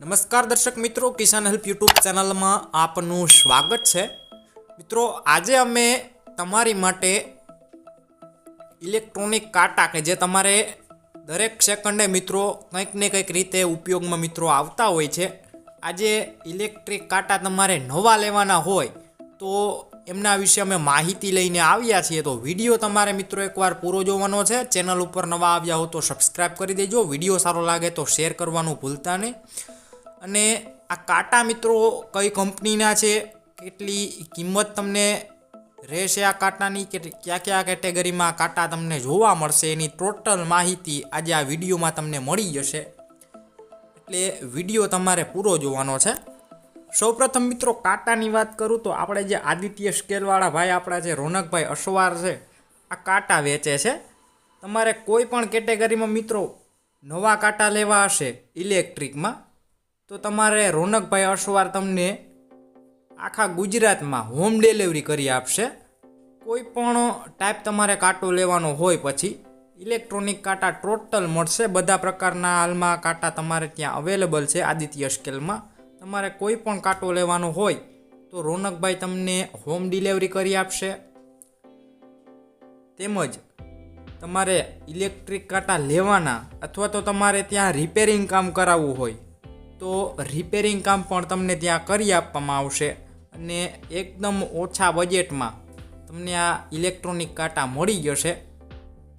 નમસ્કાર દર્શક મિત્રો, કિસાન હેલ્પ યુટ્યુબ ચેનલમાં આપનું સ્વાગત છે. મિત્રો, આજે અમે તમારી માટે ઇલેક્ટ્રોનિક કાંટા કે જે તમારે દરેક સેકન્ડે મિત્રો કંઈક ને કંઈક રીતે ઉપયોગમાં મિત્રો આવતા હોય છે. આજે ઇલેક્ટ્રિક કાંટા તમારે નવા લેવાના હોય તો એમના વિશે અમે માહિતી લઈને આવ્યા છીએ. તો વીડિયો તમારે મિત્રો એકવાર પૂરો જોવાનો છે. ચેનલ ઉપર નવા આવ્યા હો તો સબસ્ક્રાઈબ કરી દેજો. વીડિયો સારો લાગે તો શેર કરવાનું ભૂલતા નહીં. અને આ કાંટા મિત્રો કઈ કંપનીના છે? કેટલી કિંમત તમને રહેશે આ કાંટાની? કે કયા કયા કેટેગરીમાં કાંટા તમને જોવા મળશે? એની ટોટલ માહિતી આજે આ વિડીયોમાં તમને મળી જશે. એટલે વીડિયો તમારે પૂરો જોવાનો છે. સૌપ્રથમ મિત્રો કાંટાની વાત કરું તો આપણે જે આદિત્ય સ્કેલવાળા ભાઈ, આપણા જે રોનકભાઈ અસવાર છે, આ કાંટા વેચે છે. તમારે કોઈ પણ કેટેગરીમાં મિત્રો નવા કાંટા લેવા હશે, ઇલેક્ટ્રિકમાં તો તમારે રોનકભાઈ અશવાર તમને આખા ગુજરાતમાં હોમ ડિલિવરી કરી આપશે. કોઈ પણ ટાઈપ તમારે કાંટો લેવાનો હોય પછી ઇલેક્ટ્રોનિક કાંટા ટોટલ મળશે. બધા પ્રકારના હાલમાં કાંટા તમારે ત્યાં અવેલેબલ છે આદિત્ય સ્કેલમાં તમારે કોઈ પણ કાંટો લેવાનો હોય તો રોનકભાઈ તમને હોમ ડિલિવરી કરી આપશે. તેમજ તમારે ઇલેક્ટ્રિક કાંટા લેવાના અથવા તો તમારે ત્યાં રિપેરિંગ કામ કરાવવું હોય તો રિપેરિંગ કામ પણ તમને ત્યાં કરી આપવામાં આવશે. અને એકદમ ઓછા બજેટમાં તમને આ ઇલેક્ટ્રોનિક કાંટા મળી જશે.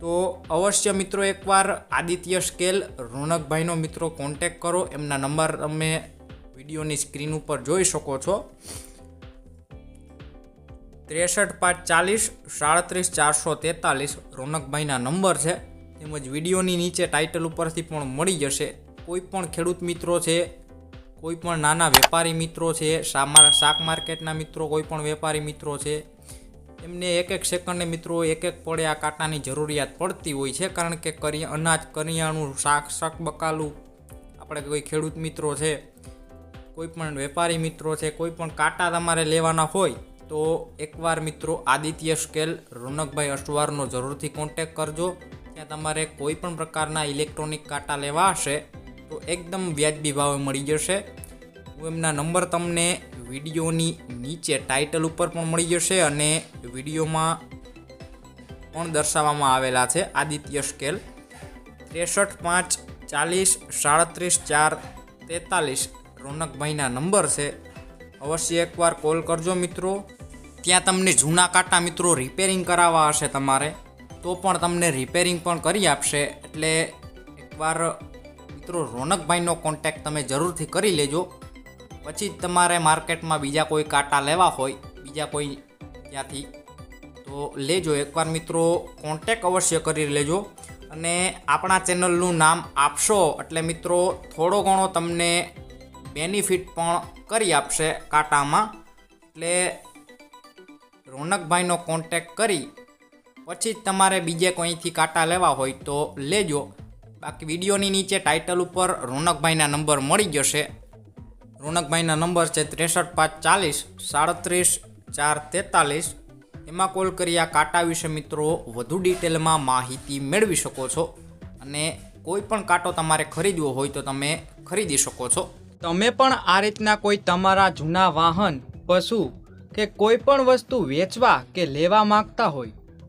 તો અવશ્ય મિત્રો એકવાર આદિત્ય સ્કેલ રોનકભાઈનો મિત્રો કોન્ટેક કરો. એમના નંબર તમે વિડીયોની સ્ક્રીન ઉપર જોઈ શકો છો. ત્રેસઠ પાંચ ચાલીસ, સાડત્રીસ ચારસો તેતાલીસ રોનકભાઈના નંબર છે. તેમજ વિડીયોની નીચે ટાઇટલ ઉપરથી પણ મળી જશે. કોઈ પણ ખેડૂત મિત્રો છે, કોઈ પણ નાના વેપારી મિત્રો છે શાક માર્કેટના મિત્રો, કોઈ પણ વેપારી મિત્રો છે, એમને એક એક સેકન્ડે મિત્રો એક એક પડે આ કાંટાની જરૂરિયાત પડતી હોય છે. કારણ કે કરી, અનાજ, કરિયાણું, શાક શાક બકાલું આપણે કોઈ ખેડૂત મિત્રો છે, કોઈ પણ વેપારી મિત્રો છે, કોઈ પણ કાંટા તમારે લેવાના હોય, તો એકવાર મિત્રો આદિત્ય સ્કેલ રોનકભાઈ અસવારનો જરૂરથી કોન્ટેક કરજો. ત્યાં તમારે કોઈ પણ પ્રકારના ઇલેક્ટ્રોનિક કાંટા લેવા હશે. તો એકદમ વ્યાજબી ભાવે મળી જશે. હું એમના નંબર તમને વિડીયોની નીચે ટાઇટલ ઉપર પણ મળી જશે અને વિડીયોમાં પણ દર્શાવવામાં આવેલા છે આદિત્ય સ્કેલ. ત્રેસઠ, પાંચ, ચાલીસ, સાડત્રીસ, ચાર, તેતાલીસ રોનકભાઈના નંબર છે. અવશ્ય એકવાર કોલ કરજો મિત્રો. ત્યાં તમને જૂના કાંટા મિત્રો રિપેરિંગ કરાવવા હશે તમારે. તો પણ તમને રિપેરિંગ પણ કરી આપશે. એટલે એકવાર મિત્રો, રોનકભાઈનો કોન્ટેક્ટ તમે જરૂરથી કરી લેજો. પછી તમારે માર્કેટમાં બીજા કોઈ કાંટા લેવા હોય, બીજા કોઈ ત્યાંથી, તો લેજો. એકવાર મિત્રો કોન્ટેક અવશ્ય કરી લેજો. અને આપણા ચેનલનું નામ આપશો એટલે મિત્રો, થોડો ઘણો તમને બેનિફિટ પણ કરી આપશે કાંટામાં. એટલે રોનકભાઈનો કોન્ટેક કરી, પછી જ તમારે બીજે કોઈથી કાંટા લેવા હોય તો લેજો. બાકી વિડીયોની નીચે ટાઇટલ ઉપર રોનકભાઈના નંબર મળી જશે. રોનકભાઈના નંબર છે ત્રેસઠ પાંચ ચાલીસ, સાડત્રીસ ચાર તેતાલીસ. એમાં કોલ કરી આ કાંટા વિશે મિત્રો વધુ ડિટેલમાં માહિતી મેળવી શકો છો. અને કોઈ પણ કાંટો તમારે ખરીદવો હોય તો તમે ખરીદી શકો છો. તમે પણ આ રીતના કોઈ તમારા જૂના વાહન, પશુ કે કોઈ પણ વસ્તુ વેચવા કે લેવા માંગતા હોય